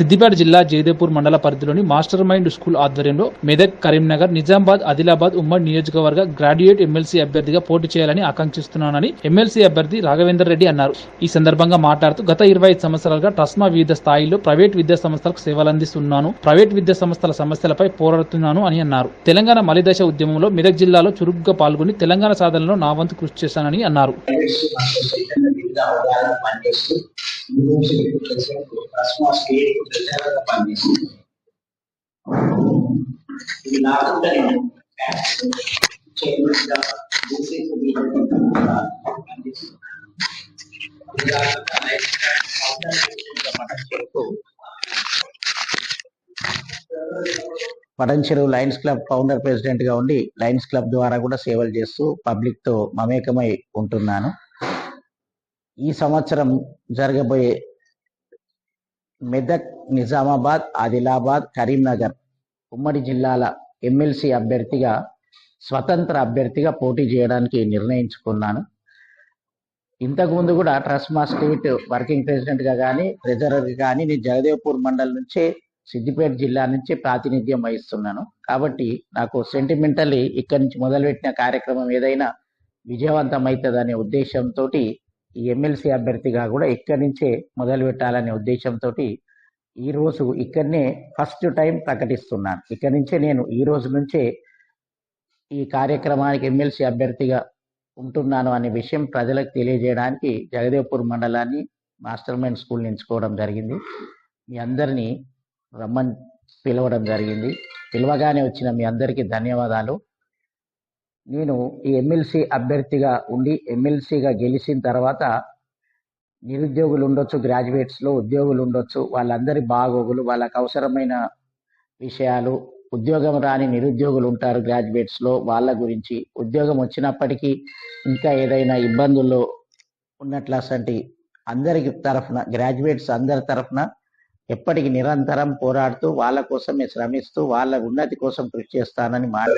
సిద్దిపేట జిల్లా జయదేపూర్ మండల పరిధిలోని మాస్టర్ మైండ్ స్కూల్ ఆధ్వర్యంలో మెదక్ కరీంనగర్ నిజామాబాద్ ఆదిలాబాద్ ఉమ్మడి నియోజకవర్గ గ్రాడ్యుయేట్ ఎమ్మెల్సీ అభ్యర్థిగా పోటీ చేయాలని ఆకాంక్షిస్తున్నానని ఎమ్మెల్సీ అభ్యర్థి రాఘవేందర్ రెడ్డి అన్నారు. ఈ సందర్భంగా మాట్లాడుతూ గత ఇరవై ఐదు సంవత్సరాలుగా ట్రస్మా వివిధ స్థాయిలో ప్రైవేట్ విద్యా సంస్థలకు సేవలందిస్తున్నాను. ప్రైవేట్ విద్యా సంస్థల సమస్యలపై పోరాడుతున్నాను అని అన్నారు. తెలంగాణ మలిదశ ఉద్యమంలో మెదక్ జిల్లాలో చురుగ్గా పాల్గొని తెలంగాణ సాధనలో నా వంతు కృషి చేశానని అన్నారు. యూనివర్సిటీ చేసే కస్మా స్టేట్ ప్రెసిడెంట్గా పనిచేస్తూ ఇది నాకుండా నేను చైర్మన్గా బీసీసీ లీడర్గా పనిచేస్తున్నాను ఫౌండర్ ప్రెసిడెంట్గా లయన్స్ క్లబ్ ఫౌండర్ ప్రెసిడెంట్గా ఉండి లయన్స్ క్లబ్ ద్వారా కూడా సేవలు చేస్తూ పబ్లిక్తో మమేకమై ఉంటున్నాను. ఈ సంవత్సరం జరగబోయే మెదక్ నిజామాబాద్ ఆదిలాబాద్ కరీంనగర్ ఉమ్మడి జిల్లాల ఎమ్మెల్సీ అభ్యర్థిగా స్వతంత్ర అభ్యర్థిగా పోటీ చేయడానికి నిర్ణయించుకున్నాను. ఇంతకుముందు కూడా ట్రస్ట్ స్టేట్ వర్కింగ్ ప్రెసిడెంట్గా కానీ ట్రెజరర్ కానీ నేను జగదేవ్పూర్ మండల్ నుంచే సిద్దిపేట జిల్లా నుంచి ప్రాతినిధ్యం వహిస్తున్నాను. కాబట్టి నాకు సెంటిమెంటల్లీ ఇక్కడి నుంచి మొదలుపెట్టిన కార్యక్రమం ఏదైనా విజయవంతం అవుతుందనే ఉద్దేశంతో ఎమ్మెల్సీ అభ్యర్థిగా కూడా ఇక్కడి నుంచే మొదలు పెట్టాలనే ఉద్దేశంతో ఈ రోజు ఇక్కడనే ఫస్ట్ టైం ప్రకటిస్తున్నాను. ఇక్కడి నుంచే నేను ఈ రోజు నుంచే ఈ కార్యక్రమానికి ఎమ్మెల్సీ అభ్యర్థిగా ఉంటున్నాను అనే విషయం ప్రజలకు తెలియజేయడానికి జగదేవ్పూర్ మండలాన్ని మాస్టర్ మైండ్ స్కూల్ ఎంచుకోవడం జరిగింది. మీ అందరినీ రమ్మని పిలవడం జరిగింది. పిలవగానే వచ్చిన మీ అందరికీ ధన్యవాదాలు. నేను ఈ ఎమ్మెల్సీ అభ్యర్థిగా ఉండి ఎమ్మెల్సీగా గెలిచిన తర్వాత నిరుద్యోగులు ఉండొచ్చు గ్రాడ్యుయేట్స్లో ఉద్యోగులు ఉండొచ్చు వాళ్ళందరి బాగోగులు వాళ్ళకు అవసరమైన విషయాలు ఉద్యోగం రాని నిరుద్యోగులు ఉంటారు గ్రాడ్యుయేట్స్లో వాళ్ళ గురించి. ఉద్యోగం వచ్చినప్పటికీ ఇంకా ఏదైనా ఇబ్బందుల్లో ఉన్నట్లు అందరికి తరఫున గ్రాడ్యుయేట్స్ అందరి తరఫున ఎప్పటికి నిరంతరం పోరాడుతూ వాళ్ళ కోసమే శ్రమిస్తూ వాళ్ళ ఉన్నతి కోసం కృషి చేస్తానని మాట.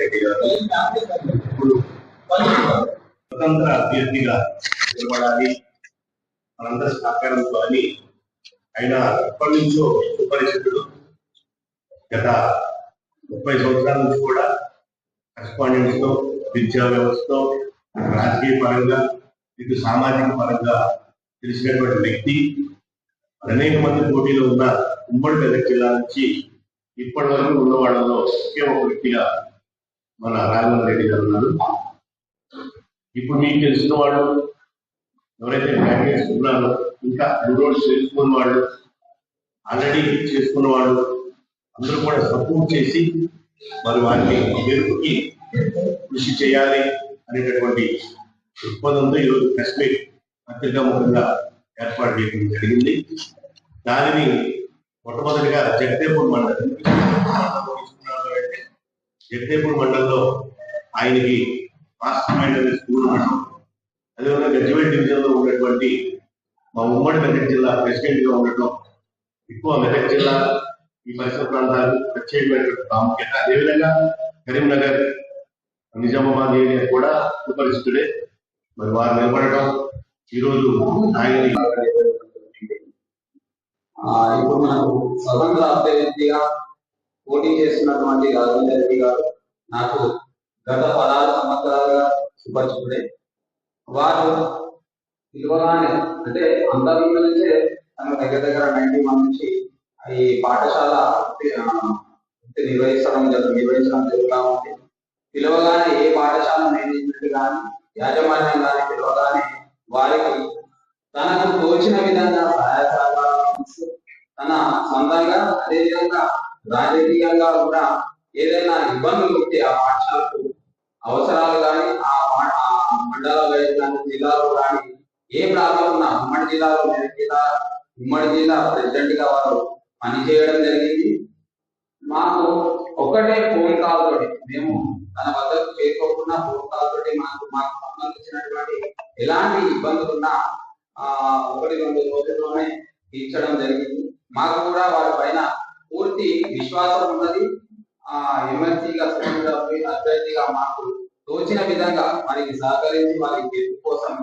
మనందరి సహకారంతో అని ఆయన ఎప్పటి నుంచో గత ముప్పై సంవత్సరాల నుంచి కూడా కరెస్పాండెంట్స్తో విద్యా వ్యవస్థతో రాజకీయ పరంగా ఇటు సామాజిక పరంగా తెలిసినటువంటి వ్యక్తి అనేక మంది పోటీలో ఉన్న ఉమ్మడి మెదక్ జిల్లా నుంచి ఇప్పటి వరకు ఉన్న వాళ్ళలో ఒకే ఒక వ్యక్తిగా మన రాఘవన్ రెడ్డి గారు ఉన్నారు. ఇప్పుడు మీకు తెలిసిన వాళ్ళు ఎవరైతే ప్యాకేజ్ ఉన్నారో ఇంకా రోడ్స్ చేసుకున్న వాళ్ళు ఆల్రెడీ చేసుకున్న వాళ్ళు అందరూ కూడా సపోర్ట్ చేసి మరి వారిని మెరుగుకి కృషి చేయాలి అనేటటువంటి దృక్పథంతో ఈరోజు కశ్మీర్ మీట్ పత్రికాముఖంగా ఏర్పాటు చేయడం జరిగింది. దానిని మొట్టమొదటిగా జగదేపూర్ మండలం జగదేపూర్ మండలంలో ఆయనకి మాస్టర్ మైండ్ అనే స్కూల్ ఉండడం అదేవిధంగా గజ్జివేట్ డివిజన్లో ఉన్నటువంటి మా ఉమ్మడి మెదక్ జిల్లా ప్రెసిడెంట్గా ఉండటం ఎక్కువ మెదక్ జిల్లా ఈ పరిసర ప్రాంతాలు ప్రత్యేకమైనటువంటి ప్రాముఖ్యత. అదేవిధంగా కరీంనగర్ నిజామాబాద్ ఏరియా కూడా సుపరిచితుడే మరి వారు నిలబడటం ఈరోజు ఆయన్ని ఇప్పుడు మనకు స్వతంత్ర అభ్యర్థిగా పోటీ చేస్తున్నటువంటి రాజేందర్ రెడ్డి గారు నాకు గత పదహారు సంవత్సరాలుగా సుపరిచితుడే. వారు పిలవగానే అంటే అంతకుముందు నుంచే తను దగ్గర దగ్గర నైన్టీ వన్ నుంచి ఈ పాఠశాల ఆ, నిర్వహించడం జరుగు నిర్వహించడం జరుగుతూ ఉంది. పిలవగానే ఏ పాఠశాల నిర్వహించినట్టు కానీ యాజమాన్యం కానీ పిలవగానే వారికి తనకు తోచిన విధంగా సహాయ సహకారాలు తన సొంతంగా అదేవిధంగా రాజకీయంగా కూడా ఏదైనా ఇబ్బందులు ఉంటే ఆ పాఠశాలకు అవసరాలు కానీ ఆ పా- మండలంలో కానీ జిల్లాలో కానీ ఏ ప్రాంతం ఉన్నా ఉమ్మడి జిల్లాలో జిల్లా ఉమ్మడి జిల్లా ప్రెసిడెంట్గా వారు పనిచేయడం జరిగింది. మాకు ఒక్కటే ఫోన్ కాల్ తోటి మేము తన వద్దకు చేరుకోకుండా ఫోన్ కాల్ తోటి మాకు మాకు సంబంధించినటువంటి ఎలాంటి ఇబ్బందులున్నా ఆ ఒకటి రెండు రోజుల్లోనే తీర్చడం జరిగింది. మాకు కూడా వారి పైన పూర్తి విశ్వాసం ఉన్నది. ఆ ఎమ్మెల్సీగా స్వతంత్ర అభ్యర్థిగా మాకు తోచిన విధంగా వారికి సహకరించి వారి గెలుపు కోసం